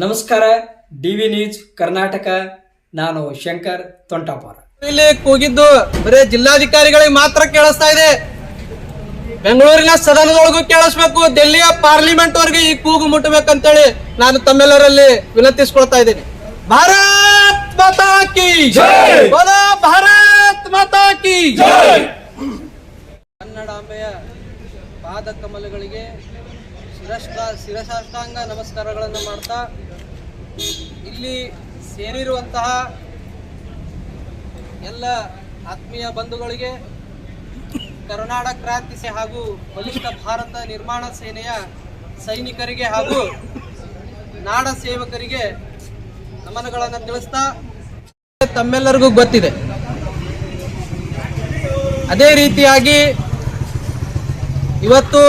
ನಮಸ್ಕಾರ D V news Karnataka. ನಾನು ಶಂಕರ್ ತೊಂಟಾಪುರ. ಇಲ್ಲಿ ಕೂಗಿದ್ದು ಬರೇ ಜಿಲ್ಲಾಧಿಕಾರಿಗಳಿಗೆ ಮಾತ್ರ ಕೇಳಿಸ್ತಾ ಇದೆ. ಬೆಂಗಳೂರಿನ ಸದನದೊಳಗೂ ಕೇಳಿಸ್ಬೇಕು. ಡೆಲ್ಲಿಯ ಪಾರ್ಲಿಮೆಂಟ್ ವರೆಗೆ ಈ ಕೂಗು ಮುಟ್ಟಬೇಕಂತೇಳಿ ನಾನು ತಮ್ಮೆಲ್ಲರಲ್ಲಿ ವಿನಂತಿಸ್ಕೊಳ್ತಾ ಇದ್ದೀನಿ. ಭಾರತ್ ಮಾತಾ ಕಿ ಭಾರತ್ ಮಾತಾ ಕಿ ಕನ್ನಡಾಂಬೆಯ ಪಾದ ಕಮಲಗಳಿಗೆ ಶಿರಷ್ಟ ಶಿರಸಾಷ್ಟಾಂಗ ನಮಸ್ಕಾರಗಳನ್ನು ಮಾಡ್ತಾ ಇಲ್ಲಿ ಸೇರಿರುವಂತಹ ಎಲ್ಲ ಆತ್ಮೀಯ ಬಂಧುಗಳಿಗೆ ಕರುನಾಡ ಕ್ರಾಂತಿ ಸೇ ಹಾಗೂ ಬಲಿಷ್ಠ ಭಾರತ ನಿರ್ಮಾಣ ಸೇನೆಯ ಸೈನಿಕರಿಗೆ ಹಾಗೂ ನಾಡ ಸೇವಕರಿಗೆ ನಮನಗಳನ್ನು ತಿಳಿಸ್ತಾ ತಮ್ಮೆಲ್ಲರಿಗೂ ಗೊತ್ತಿದೆ. ಅದೇ ರೀತಿಯಾಗಿ ಇವತ್ತು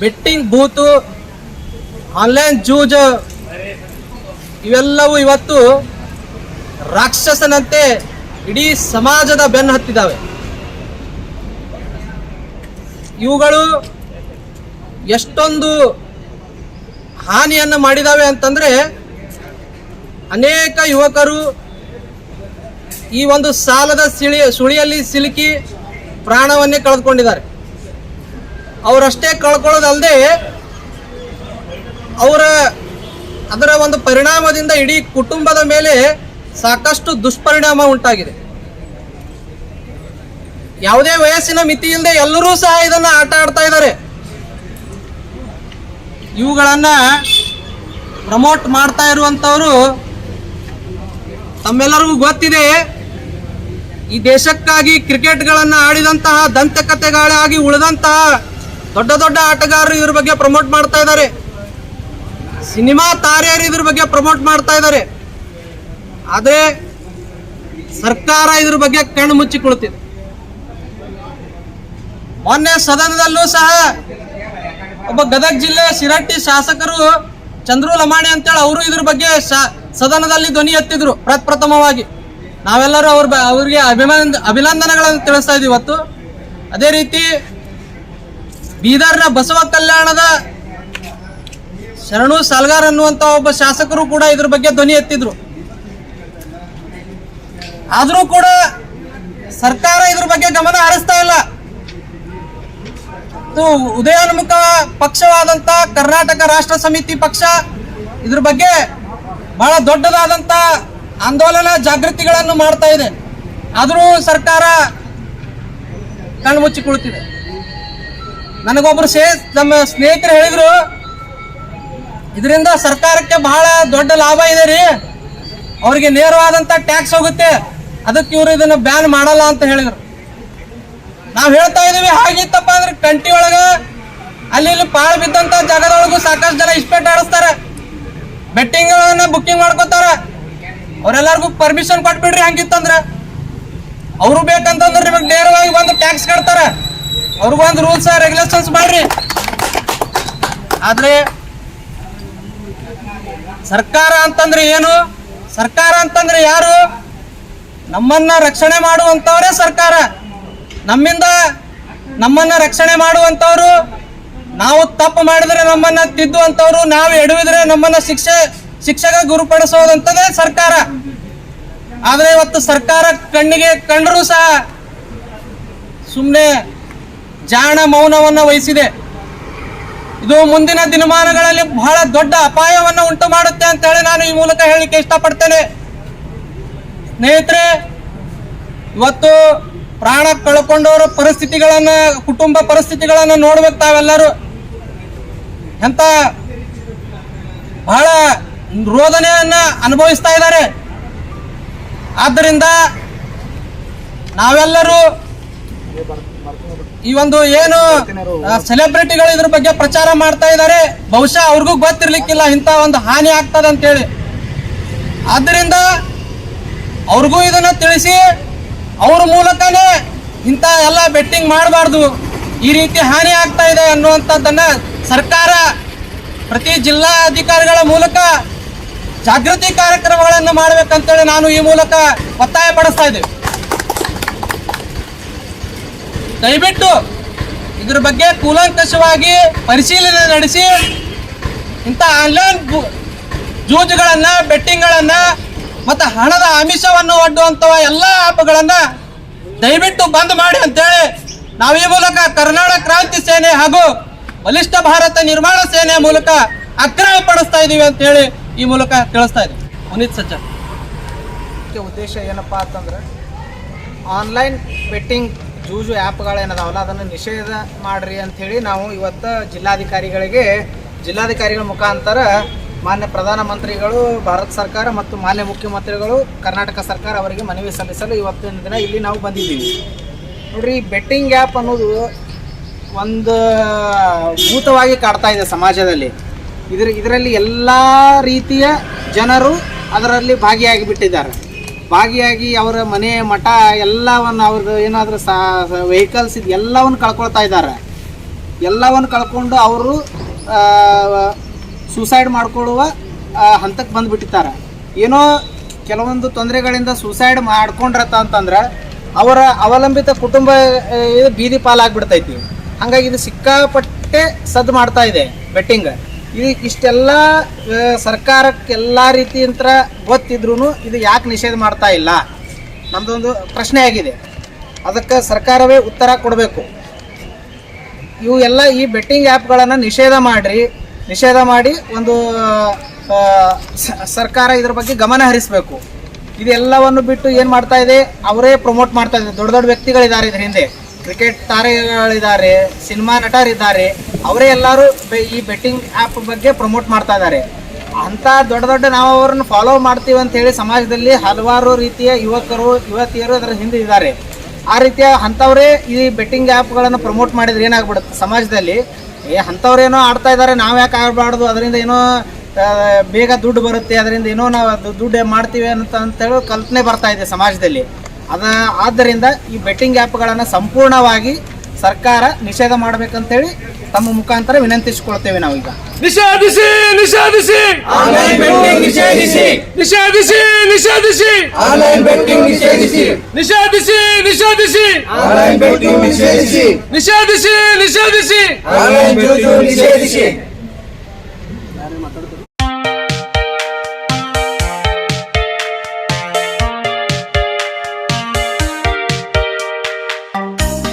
ಬೆಟ್ಟಿಂಗ್ ಬೂತು, ಆನ್ಲೈನ್ ಜೂಜ್, ಇವೆಲ್ಲವೂ ಇವತ್ತು ರಾಕ್ಷಸನಂತೆ ಇಡೀ ಸಮಾಜದ ಬೆನ್ನು ಹತ್ತಿದ್ದಾವೆ ಇವುಗಳು ಎಷ್ಟೊಂದು ಹಾನಿಯನ್ನು ಮಾಡಿದಾವೆ ಅಂತಂದ್ರೆ ಅನೇಕ ಯುವಕರು ಈ ಒಂದು ಸಾಲದ ಸಿಳಿ ಸುಳಿಯಲ್ಲಿ ಸಿಲುಕಿ ಪ್ರಾಣವನ್ನೇ ಕಳೆದುಕೊಂಡಿದ್ದಾರೆ. ಅವರಷ್ಟೇ ಕಳ್ಕೊಳ್ಳೋದಲ್ಲದೆ ಅವರ ಅದರ ಒಂದು ಪರಿಣಾಮದಿಂದ ಇಡೀ ಕುಟುಂಬದ ಮೇಲೆ ಸಾಕಷ್ಟು ದುಷ್ಪರಿಣಾಮ ಉಂಟಾಗಿದೆ. ಯಾವುದೇ ವಯಸ್ಸಿನ ಮಿತಿ ಇಲ್ಲದೆ ಎಲ್ಲರೂ ಸಹ ಇದನ್ನ ಆಟ ಆಡ್ತಾ ಇದ್ದಾರೆ. ಇವುಗಳನ್ನ ಪ್ರಮೋಟ್ ಮಾಡ್ತಾ ಇರುವಂತವರು ತಮ್ಮೆಲ್ಲರಿಗೂ ಗೊತ್ತಿದೆ, ಈ ದೇಶಕ್ಕಾಗಿ ಕ್ರಿಕೆಟ್ಗಳನ್ನು ಆಡಿದಂತಹ ದಂತಕತೆಗಳಾಗಿ ಉಳಿದಂತಹ ದೊಡ್ಡ ದೊಡ್ಡ ಆಟಗಾರರು ಇವ್ರ ಬಗ್ಗೆ ಪ್ರಮೋಟ್ ಮಾಡ್ತಾ ಇದ್ದಾರೆ. ಸಿನಿಮಾ ತಾರೆಯರು ಇದ್ರ ಬಗ್ಗೆ ಪ್ರಮೋಟ್ ಮಾಡ್ತಾ ಇದ್ದಾರೆ. ಆದರೆ ಸರ್ಕಾರ ಇದ್ರ ಬಗ್ಗೆ ಕಣ್ಣು ಮುಚ್ಚಿ ಕುಳಿತಿದೆ ಮೊನ್ನೆ ಸದನದಲ್ಲೂ ಸಹ ಒಬ್ಬ ಗದಗ ಜಿಲ್ಲೆ ಶಿರಟ್ಟಿ ಶಾಸಕರು ಚಂದ್ರು ಲಮಾಣಿ ಅಂತೇಳಿ ಅವರು ಇದ್ರ ಬಗ್ಗೆ ಸದನದಲ್ಲಿ ಧ್ವನಿ ಎತ್ತಿದ್ರು ಪ್ರಪ್ರಥಮವಾಗಿ ನಾವೆಲ್ಲರೂ ಅವ್ರ ಅವ್ರಿಗೆ ಅಭಿಮಾನ, ಅಭಿನಂದನೆಗಳನ್ನು ತಿಳಿಸ್ತಾ ಇದ್ದೀವಿ ಇವತ್ತು. ಅದೇ ರೀತಿ ಬೀದರ್ನ ಬಸವ ಕಲ್ಯಾಣದ ಶರಣು ಸಾಲ್ಗಾರ್ ಅನ್ನುವಂತ ಒಬ್ಬ ಶಾಸಕರು ಕೂಡ ಇದ್ರ ಬಗ್ಗೆ ಧ್ವನಿ ಎತ್ತಿದ್ರು. ಆದರೂ ಕೂಡ ಸರ್ಕಾರ ಇದ್ರ ಬಗ್ಗೆ ಗಮನ ಹರಿಸ್ತಾ ಇಲ್ಲ. ಉದಯೋನ್ಮುಖ ಪಕ್ಷವಾದಂತ ಕರ್ನಾಟಕ ರಾಷ್ಟ್ರ ಸಮಿತಿ ಪಕ್ಷ ಇದ್ರ ಬಗ್ಗೆ ಬಹಳ ದೊಡ್ಡದಾದಂತ ಆಂದೋಲನ ಜಾಗೃತಿಗಳನ್ನು ಮಾಡ್ತಾ ಇದೆ. ಆದರೂ ಸರ್ಕಾರ ಕಣ್ಮುಚ್ಚಿ ಕುಳಿತಿದೆ ನನಗೊಬ್ರು ಸೇ ನಮ್ಮ ಸ್ನೇಹಿತರು ಹೇಳಿದ್ರು, ಇದರಿಂದ ಸರ್ಕಾರಕ್ಕೆ ಬಹಳ ದೊಡ್ಡ ಲಾಭ ಇದೆ ರೀ. ಅವ್ರಿಗೆ ನೇರವಾದಂತ ಟ್ಯಾಕ್ಸ್ ಹೋಗುತ್ತೆ. ಅದಕ್ಕೆ ಇವರು ಇದನ್ನ ಬ್ಯಾನ್ ಮಾಡಲ್ಲ ಅಂತ ಹೇಳಿದ್ರು. ನಾವ್ ಹೇಳ್ತಾ ಇದೀವಿ, ಹಾಗಿತ್ತಪ್ಪ ಅಂದ್ರೆ ಕಂಟಿ ಒಳಗ ಅಲ್ಲಿ ಇಲ್ಲಿ ಪಾಳು ಬಿದ್ದಂತ ಜಾಗದೊಳಗೂ ಸಾಕಷ್ಟು ಜನ ಇಸ್ಪೇಟ್ ಆಡಿಸ್ತಾರೆ. ಬೆಟ್ಟಿಂಗ್ ಬುಕ್ಕಿಂಗ್ ಮಾಡ್ಕೋತಾರ. ಅವ್ರೆಲ್ಲರಿಗೂ ಪರ್ಮಿಷನ್ ಕೊಟ್ಬಿಡ್ರಿ ಹಂಗಿತ್ತಂದ್ರ. ಅವರು ಬೇಕಂತಂದ್ರೆ ನಿಮಗೆ ನೇರವಾಗಿ ಬಂದು ಟ್ಯಾಕ್ಸ್ ಕಟ್ತಾರ. ಅವ್ರಿಗೂ ಒಂದು ರೂಲ್ಸ್ ರೆಗ್ಯುಲೇಷನ್ಸ್ ಮಾಡ್ರಿ. ಆದ್ರೆ, ಸರ್ಕಾರ ಅಂತಂದ್ರೆ ಏನು? ಸರ್ಕಾರ ಅಂತಂದ್ರೆ ಯಾರು? ನಮ್ಮನ್ನ ರಕ್ಷಣೆ ಮಾಡುವಂತವರೇ ಸರ್ಕಾರ. ನಮ್ಮಿಂದ ನಮ್ಮನ್ನ ರಕ್ಷಣೆ ಮಾಡುವಂತವ್ರು, ನಾವು ತಪ್ಪು ಮಾಡಿದ್ರೆ ನಮ್ಮನ್ನ ತಿದ್ದುವಂತವ್ರು, ನಾವು ಎಡವಿದ್ರೆ ನಮ್ಮನ್ನ ಶಿಕ್ಷೆ ಶಿಕ್ಷಕ ಗುರುಪಡಿಸೋದಂತದೇ ಸರ್ಕಾರ. ಆದ್ರೆ ಇವತ್ತು ಸರ್ಕಾರ ಕಣ್ಣಿಗೆ ಕಂಡರೂ ಸಹ ಸುಮ್ಮನೆ ಜಾಣ ಮೌನವನ್ನು ವಹಿಸಿದೆ. ಇದು ಮುಂದಿನ ದಿನಮಾನಗಳಲ್ಲಿ ಬಹಳ ದೊಡ್ಡ ಅಪಾಯವನ್ನು ಉಂಟು ಮಾಡುತ್ತೆ ಅಂತ ಹೇಳಿ ನಾನು ಈ ಮೂಲಕ ಹೇಳಿಕ್ಕೆ ಇಷ್ಟಪಡ್ತೇನೆ. ಸ್ನೇಹಿತರೆ, ಇವತ್ತು ಪ್ರಾಣ ಕಳ್ಕೊಂಡವರ ಪರಿಸ್ಥಿತಿಗಳನ್ನ, ಕುಟುಂಬ ಪರಿಸ್ಥಿತಿಗಳನ್ನ ನೋಡ್ಬೇಕು ತಾವೆಲ್ಲರೂ. ಎಂತ ಬಹಳ ರೋದನೆಯನ್ನ ಅನುಭವಿಸ್ತಾ ಇದ್ದಾರೆ. ಆದ್ದರಿಂದ ನಾವೆಲ್ಲರೂ ಈ ಒಂದು ಏನು ಸೆಲೆಬ್ರಿಟಿಗಳು ಇದ್ರ ಬಗ್ಗೆ ಪ್ರಚಾರ ಮಾಡ್ತಾ ಇದ್ದಾರೆ. ಬಹುಶಃ ಅವ್ರಿಗೂ ಗೊತ್ತಿರ್ಲಿಕ್ಕಿಲ್ಲ, ಇಂಥ ಒಂದು ಹಾನಿ ಆಗ್ತದೆ ಅಂತೇಳಿ. ಆದ್ದರಿಂದ ಅವ್ರಿಗೂ ಇದನ್ನ ತಿಳಿಸಿ, ಅವ್ರ ಮೂಲಕನೇ ಇಂಥ ಎಲ್ಲ ಬೆಟ್ಟಿಂಗ್ ಮಾಡಬಾರ್ದು. ಈ ರೀತಿ ಹಾನಿ ಆಗ್ತಾ ಇದೆ ಅನ್ನುವಂಥದ್ದನ್ನ ಸರ್ಕಾರ ಪ್ರತಿ ಜಿಲ್ಲಾ ಅಧಿಕಾರಿಗಳ ಮೂಲಕ ಜಾಗೃತಿ ಕಾರ್ಯಕ್ರಮಗಳನ್ನು ಮಾಡಬೇಕಂತೇಳಿ ನಾನು ಈ ಮೂಲಕ ಒತ್ತಾಯ ಪಡಿಸ್ತಾ ಇದ್ದೇವೆ ದಯವಿಟ್ಟು ಇದ್ರ ಬಗ್ಗೆ ಕೂಲಂಕಷವಾಗಿ ಪರಿಶೀಲನೆ ನಡೆಸಿ ಇಂಥ ಆನ್ಲೈನ್ ಜೂಜುಗಳನ್ನ ಬೆಟ್ಟಿಂಗ್ಗಳನ್ನ ಮತ್ತು ಹಣದ ಆಮಿಷವನ್ನು ಒಡ್ಡುವಂಥ ಎಲ್ಲ ಆ್ಯಪ್ಗಳನ್ನು ದಯವಿಟ್ಟು ಬಂದ್ ಮಾಡಿ ಅಂತೇಳಿ ನಾವು ಈ ಮೂಲಕ ಕರ್ನಾಟಕ ಕ್ರಾಂತಿ ಸೇನೆ ಹಾಗೂ ಬಲಿಷ್ಠ ಭಾರತ ನಿರ್ಮಾಣ ಸೇನೆ ಮೂಲಕ ಆಗ್ರಹ ಪಡಿಸ್ತಾ ಇದ್ದೀವಿ ಅಂತ ಹೇಳಿ ಈ ಮೂಲಕ ತಿಳಿಸ್ತಾ ಇದ್ದೀವಿ ಪುನೀತ್ ಮುಖ್ಯ ಉದ್ದೇಶ ಏನಪ್ಪಾ ಅಂತಂದ್ರೆ ಆನ್ಲೈನ್ ಬೆಟ್ಟಿಂಗ್ ಜೂಜು ಆ್ಯಪ್ಗಳೇನದಾವಲ್ಲ ಅದನ್ನು ನಿಷೇಧ ಮಾಡಿರಿ ಅಂಥೇಳಿ ನಾವು ಇವತ್ತು ಜಿಲ್ಲಾಧಿಕಾರಿಗಳಿಗೆ, ಜಿಲ್ಲಾಧಿಕಾರಿಗಳ ಮುಖಾಂತರ ಮಾನ್ಯ ಪ್ರಧಾನಮಂತ್ರಿಗಳು ಭಾರತ ಸರ್ಕಾರ ಮತ್ತು ಮಾನ್ಯ ಮುಖ್ಯಮಂತ್ರಿಗಳು, ಕರ್ನಾಟಕ ಸರ್ಕಾರ ಅವರಿಗೆ ಮನವಿ ಸಲ್ಲಿಸಲು ಇವತ್ತಿನ ದಿನ ಇಲ್ಲಿ ನಾವು ಬಂದಿದ್ದೀವಿ. ನೋಡ್ರಿ, ಬೆಟ್ಟಿಂಗ್ ಆ್ಯಪ್ ಅನ್ನೋದು ಒಂದು ಭೂತವಾಗಿ ಕಾಡ್ತಾ ಇದೆ ಸಮಾಜದಲ್ಲಿ. ಇದರ, ಇದರಲ್ಲಿ ಎಲ್ಲ ರೀತಿಯ ಜನರು ಅದರಲ್ಲಿ ಭಾಗಿಯಾಗಿ ಬಿಟ್ಟಿದ್ದಾರೆ ಭಾಗಿಯಾಗಿ ಅವರ ಮನೆ, ಮಠ ಎಲ್ಲವನ್ನು ಅವ್ರದ್ದು ಏನಾದರೂ ಸಾ ವೆಹಿಕಲ್ಸ್ ಇದು ಎಲ್ಲವನ್ನು ಕಳ್ಕೊಳ್ತಾ ಇದ್ದಾರೆ ಎಲ್ಲವನ್ನು ಕಳ್ಕೊಂಡು ಅವರು ಸೂಸೈಡ್ ಮಾಡಿಕೊಳ್ಳುವ ಹಂತಕ್ಕೆ ಬಂದುಬಿಟ್ಟಿದ್ದಾರೆ. ಏನೋ ಕೆಲವೊಂದು ತೊಂದರೆಗಳಿಂದ ಸೂಸೈಡ್ ಮಾಡ್ಕೊಂಡ್ರತ್ತ ಅಂತಂದ್ರೆ ಅವರ ಅವಲಂಬಿತ ಕುಟುಂಬ ಇದು ಬೀದಿ ಪಾಲಾಗ್ಬಿಡ್ತೈತಿ. ಹಾಗಾಗಿ ಇದು ಸಿಕ್ಕಾಪಟ್ಟೆ ಸದ್ದು ಮಾಡ್ತಾ ಇದೆ ಬೆಟ್ಟಿಂಗ್ ಇದು ಇಷ್ಟೆಲ್ಲ ಸರ್ಕಾರಕ್ಕೆ ಎಲ್ಲ ರೀತಿಯಂತ್ರ ಗೊತ್ತಿದ್ರೂ ಇದು ಯಾಕೆ ನಿಷೇಧ ಮಾಡ್ತಾ ಇಲ್ಲ? ನಮ್ಮದೊಂದು ಪ್ರಶ್ನೆ ಆಗಿದೆ. ಅದಕ್ಕೆ ಸರ್ಕಾರವೇ ಉತ್ತರ ಕೊಡಬೇಕು. ಇವು ಎಲ್ಲ ಈ ಬೆಟ್ಟಿಂಗ್ ಆ್ಯಪ್ಗಳನ್ನು ನಿಷೇಧ ಮಾಡಿರಿ. ನಿಷೇಧ ಮಾಡಿ ಒಂದು ಸರ್ಕಾರ ಇದ್ರ ಬಗ್ಗೆ ಗಮನ ಹರಿಸಬೇಕು. ಇದೆಲ್ಲವನ್ನು ಬಿಟ್ಟು ಏನು ಮಾಡ್ತಾ ಇದೆ? ಅವರೇ ಪ್ರಮೋಟ್ ಮಾಡ್ತಾ ಇದ್ದಾರೆ ದೊಡ್ಡ ದೊಡ್ಡ ವ್ಯಕ್ತಿಗಳಿದ್ದಾರೆ ಇದ್ರ ಹಿಂದೆ. ಕ್ರಿಕೆಟ್ ತಾರೆಗಳಿದ್ದಾರೆ, ಸಿನಿಮಾ ನಟರಿದ್ದಾರೆ, ಅವರೇ ಎಲ್ಲರೂ ಈ ಬೆಟ್ಟಿಂಗ್ ಆ್ಯಪ್ ಬಗ್ಗೆ ಪ್ರಮೋಟ್ ಮಾಡ್ತಾ ಇದ್ದಾರೆ. ಅಂಥ ದೊಡ್ಡ ದೊಡ್ಡ ನಾವು ಅವರನ್ನು ಫಾಲೋ ಮಾಡ್ತೀವಿ ಅಂತ ಹೇಳಿ ಸಮಾಜದಲ್ಲಿ ಹಲವಾರು ರೀತಿಯ ಯುವಕರು, ಯುವತಿಯರು ಅದರ ಹಿಂದೆ ಇದ್ದಾರೆ. ಆ ರೀತಿಯ ಅಂಥವರೇ ಈ ಬೆಟ್ಟಿಂಗ್ ಆ್ಯಪ್ಗಳನ್ನು ಪ್ರಮೋಟ್ ಮಾಡಿದ್ರೆ ಏನಾಗ್ಬಿಡುತ್ತೆ ಸಮಾಜದಲ್ಲಿ? ಏ ಅಂಥವ್ರೇನೋ ಆಡ್ತಾ ಇದ್ದಾರೆ, ನಾವು ಯಾಕೆ ಆಡಬಾರ್ದು? ಅದರಿಂದ ಏನೋ ಬೇಗ ದುಡ್ಡು ಬರುತ್ತೆ, ಅದರಿಂದ ಏನೋ ನಾವು ದುಡ್ಡು ಮಾಡ್ತೀವಿ ಅಂತ ಅಂತೇಳಿ ಕಲ್ಪನೆ ಬರ್ತಾ ಇದೆ ಸಮಾಜದಲ್ಲಿ. ಅದ ಆದ್ದರಿಂದ ಈ ಬೆಟ್ಟಿಂಗ್ ಆ್ಯಪ್ಗಳನ್ನು ಸಂಪೂರ್ಣವಾಗಿ ಸರ್ಕಾರ ನಿಷೇಧ ಮಾಡಬೇಕಂತೇಳಿ ತಮ್ಮ ಮುಖಾಂತರ ವಿನಂತಿಸಿಕೊಳ್ತೇವೆ ನಾವೀಗ. ನಿಷೇಧಿಸಿ ನಿಷೇಧಿಸಿ ಆನ್ಲೈನ್ ಬೆಟ್ಟಿಂಗ್ ನಿಷೇಧಿಸಿ! ನಿಷೇಧಿಸಿ ನಿಷೇಧಿಸಿ ಆನ್ಲೈನ್ ಬೆಟ್ಟಿಂಗ್ ನಿಷೇಧಿಸಿ! ನಿಷೇಧಿಸಿ ನಿಷೇಧಿಸಿ ಆನ್ಲೈನ್ ಬೆಟ್ಟಿಂಗ್ ನಿಷೇಧಿಸಿ! ನಿಷೇಧಿಸಿ ನಿಷೇಧಿಸಿ ಆನ್ಲೈನ್ ಜೂಜು ನಿಷೇಧಿಸಿ!